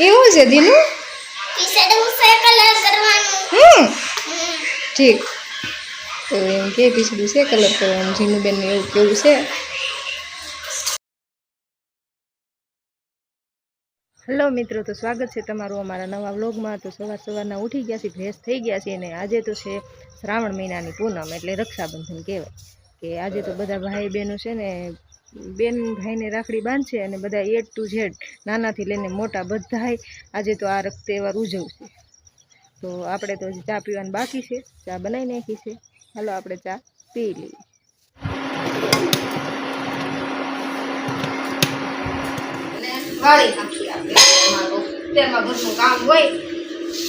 એવું છે દીનુ? હમ. હમ. ઠીક. તો એમ કે પીછડું છે કલર કરવાનું? જીનુબેન એવું કેવું છે? હલો મિત્રો તો સ્વાગત છે તમારું અમારા નવા વ્લોગમાં. તો સવાર સવારના ઉઠી ગયા છે ફ્રેશ થઈ ગયા છે અને આજે તો છે શ્રાવણ મહિનાની પૂનમ એટલે રક્ષાબંધન કહેવાય. કે આજે તો બધા ભાઈ બહેનો છે ને બેન ભાઈને રાખડી બાંધશે અને બધા એડ ટુ ઝેડ નાનાથી લઈને મોટા બધાય આજે તો આ તહેવાર ઉજવશે તો આપણે તો ચા પીવાનું બાકી છે. ચા બનાવી નાખી છે. હાલો આપણે ચા પી લઈએ. વાળી નાખીએ આપણે તેમાં ઘરનું કામ હોય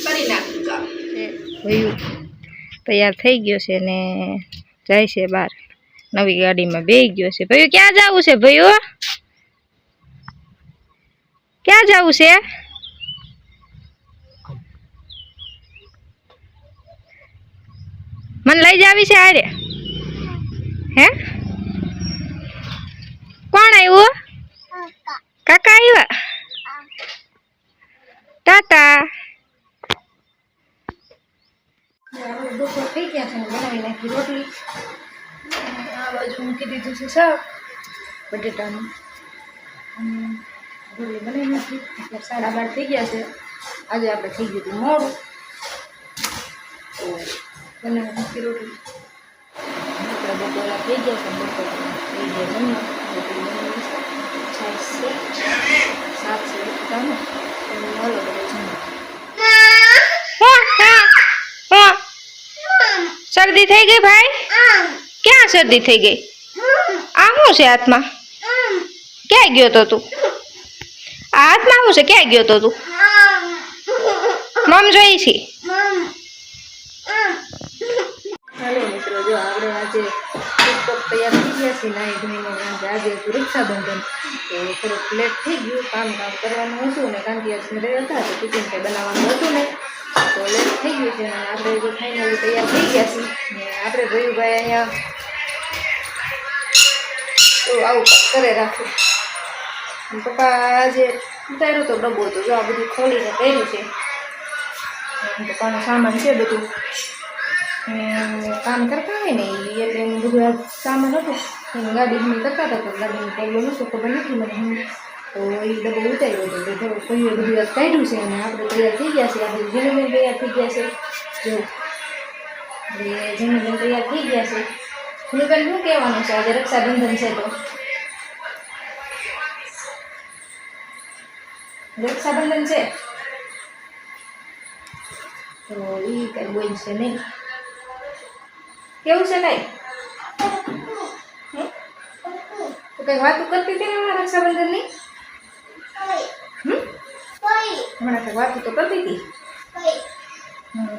કરી નાખ્યું કામ તૈયાર થઈ ગયો છે ને જાય છે બહાર. નવી ગાડીમાં બે ગયો છે. ભાઈ ક્યાં જવું છે ભાઈઓ ક્યાં જવું છે? મને લઈ જાવી છે આરે હે? કોણ આવ્યું કાકા આવ્યા ટાટા બપોર થઈ ગયા છે ને બનાવી નાખી રોટલી અને આ બાજુ મૂકી દીધું છે શાક બટેટાનું અને રોટલી બનાવી નાખી એટલે સાડા બાર થઈ ગયા છે આજે આપણે થઈ ગયું હતું મોડું તો બનાવી નાખી રોટલી આપણે બપોરા થઈ ગયા છે બપોર થઈ ગયા જમવા રોટલી બનાવી છે છાશ છે શાક છે બટાકાનું તો હાલો બધા જમવા શરદી થઈ ગઈ ભાઈ ક્યાં શરદી થઈ ગઈ આ શું છે હાથમાં ક્યાં ગયો તો તું? આ હાથમાં શું છે? ક્યાં ગયો તો તું? મમ જોઈ છે. હાલો મિત્રો જો આપણે આજે ટિકટોક તૈયાર થઈ ગયા છીએ નાઈ ધોઈને કારણ આજે હતું રક્ષાબંધન. તો થોડુંક લેટ થઈ ગયું. કામ કામ કરવાનું હતું ને કારણ કે આજે હતા તો ટિફિન કંઈ બનાવવાનું હતું ને તો લેટ થઈ ગયું છે અને આપણે જો ફાઇનલી તૈયાર થઈ ગયા છીએ. ને આપણે ભયુભાઈ અહીંયા તો આવું કરે રાખું. પપ્પા આજે ઉતાર્યો તો ડબ્બો તો જો આ બધું ખોલીને કર્યું છે. પપ્પાનો સામાન છે બધું. કામ કરતા હોય ને એટલે એનું બધું આ સામાન હતું. એની ગાડી કરતા હતા તો ગાડીની પ્રોબ્લેમ હતો ખબર નથી મને તો એ ડબ્બો ઉતાર્યો હતો. તો કહીએ બધું આ કાઢ્યું છે અને આપણે તૈયાર થઈ ગયા છે. આપણે જેનું તૈયાર થઈ ગયા છે. જો. એટલે જેનું તૈયાર થઈ ગયા છે. ફૂલબેન શું કહેવાનું છે? આજે રક્ષાબંધન છે તો. રક્ષાબંધન છે? તો એ કંઈ બોલશે નહીં. કેવું છે કાંઈ? તો કઈ વાતો કરતી હતી ને હમણાં રક્ષાબંધનની? હમ? હમણાં કઈ વાતો તો કરતી હતી?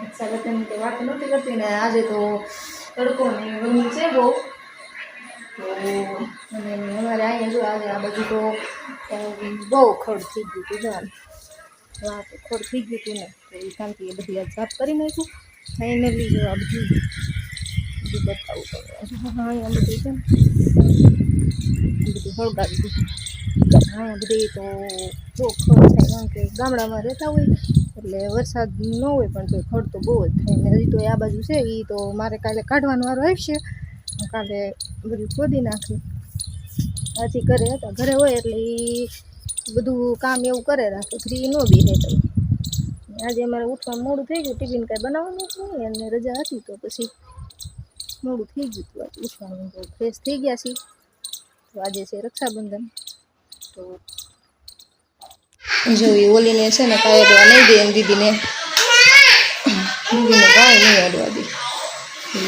રક્ષાબંધનની તો વાતો નહોતી કરતી ને આજે તો તડકો ને ગરમી છે બહુ. અને અમારે અહીંયા જો આજે આ બધું તો બહુ ખડ થઈ ગયું હતું, જો આમ. હા તો ખડ થઈ ગયું હતું ને, તો એ શાંતિ એ બધી આ કરી નાખ્યું ફાઇનલી જો આ બધું બધું બતાવું પડે હા અહીંયા બધું છે ને. બધું હળગાવી દીધું. હા, બધી તો બહુ ખડ થાય, કારણ કે ગામડામાં રહેતા હોય એટલે વરસાદ ન હોય પણ તો ખડ તો બહુ જ થાય. ને હજી તો આ બાજુ છે એ તો મારે કાલે કાઢવાનો વારો આવશે. કાલે બધું ખોદી નાખી આથી ઘરે હતા, ઘરે હોય એટલે એ બધું કામ એવું કરે રાખે, ફ્રી ન બેસે તો આજે અમારે ઉઠવા મોડું થઈ ગયું, ટિફિન કાંઈ બનાવવાનું જ નહીં, અને રજા હતી તો પછી મોડું થઈ ગયું હતું. ઉઠવાનું તો ફ્રેશ થઈ ગયા છીએ. તો આજે છે રક્ષાબંધન. તો જો એ ઓલીને છે ને કાંઈ અડવા નહીં દે એમ દીદીને. દીદીને કાંઈ નહીં અડવા દે.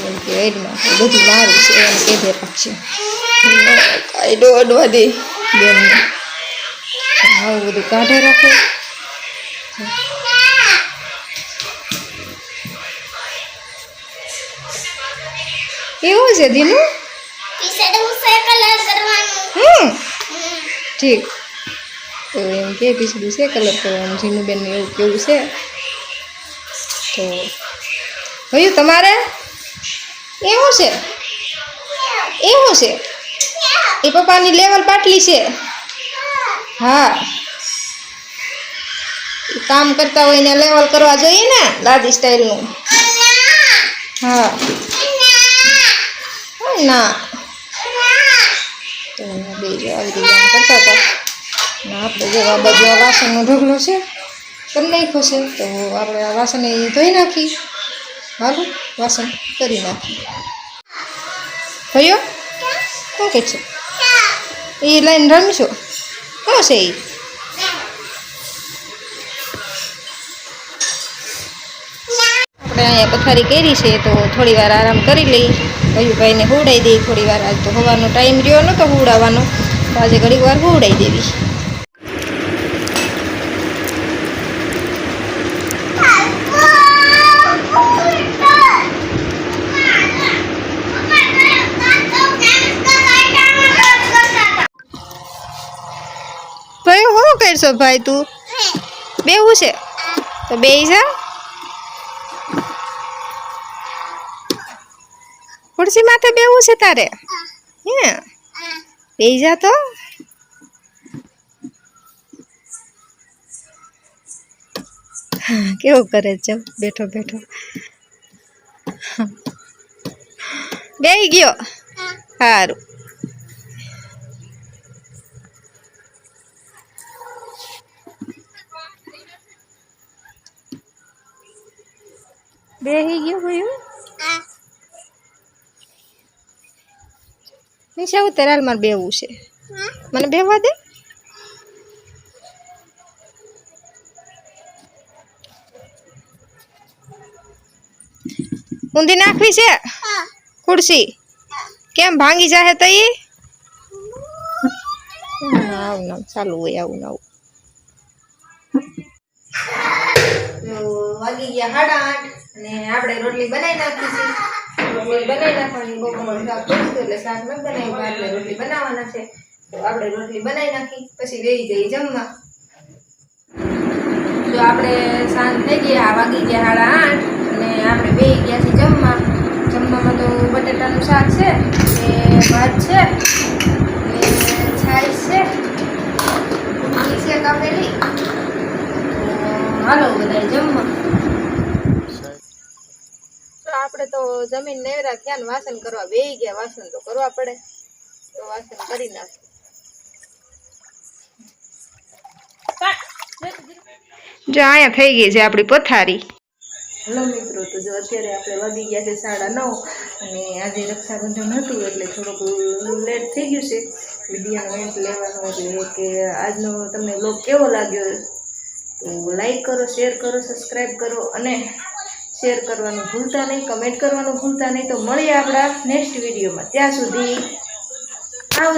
એમ કે એડમાં બધું મારું છે એમ કે દે પછી. ડો અડવા દે બેનને. આવું બધું કાઢે રાખે. એવું છે દીનું? હમ. ઠીક. તો એમ કે પીછડું છે, કલર કરવાનું જીનુબેન એવું કેવું છે. તો ભયું, તમારે? એવું છે? એવું છે? એ પપ્પાની લેવલ પાટલી છે. હા. કામ કરતા હોય ને લેવલ કરવા જોઈએ ને, દાદી સ્ટાઈલનું હા. ના. તો બે જો આવી રીતે કરતા હતા. આપણે જો આ બધું વાસણનો ઢગલો છે કરી નાખ્યો છે? તો આપણે આ વાસણ એ ધોઈ નાખી. હાલો, વાસણ કરી નાખી. થયો કે છે? એ લાઈન રમશો? શું છે એ આપણે અહીંયા પથારી કરી છે, તો થોડી વાર આરામ કરી લઈ. ભાઈને હુવડાવી દઈ થોડી વાર. આજ તો હવાનો ટાઈમ રહ્યો નહોતો હુવડાવવાનો. તો આજે ઘડીક વાર હુવડાવી દેવી. કરશો ભાઈ તું? બેવું છે? તો બે જા. ખુરશી માથે બેવું છે તારે? હે? બે જા તો. કેવું કરે છે? બેઠો બેઠો. બે ગયો. સારું બેહી ગયો નિશા ઉતર હાલ મારે બેવું છે. મને બેવા દે. ઊંધી નાખવી છે? ખુરશી. કેમ ભાંગી જાહે તઈ? આવું નામ ચાલુ હોય આવું ના વાગી ગયા સાડા આઠ અને આપણે રોટલી બનાવી નાખી રોટલી બનાવી નાખવાની બપોરનું શાક કર્યું એટલે શાક ન બનાવ્યું, એટલે રોટલી બનાવવાના છે. તો આપણે રોટલી બનાવી નાખી, પછી વેઈ જઈ જમવા. જો આપણે સાંજ થઈ ગયા વાગી ગયા સાડા આઠ અને આપણે બે ગયા છીએ જમવા. જમવામાં તો બટેટાનું શાક છે, ને ભાત છે ને છાશ છે ડુંગળી છે કાપેલી તો હાલો બધા જમવા તો આપણે તો જમીન નેવરા થયા ને વાસણ કરવા બે ગયા. વાસણ તો કરવા પડે. તો વાસણ કરી નાખે. જો અહીંયા થઈ ગઈ છે આપણી પથારી. હલો મિત્રો તો જો અત્યારે આપણે વાગી ગયા છે સાડા નવ અને આજે રક્ષાબંધન હતું એટલે થોડુંક લેટ થઈ ગયું છે. વિડીયોનો એન્ડ લેવાનો એટલે કે આજનો તમને બ્લોગ કેવો લાગ્યો? તો લાઈક કરો શેર કરો સબસ્ક્રાઈબ કરો અને શેર કરવાનું ભૂલતા નહીં, કમેન્ટ કરવાનું ભૂલતા નહીં. તો મળીએ આપણા નેક્સ્ટ વિડીયોમાં ત્યાં સુધી આવજો.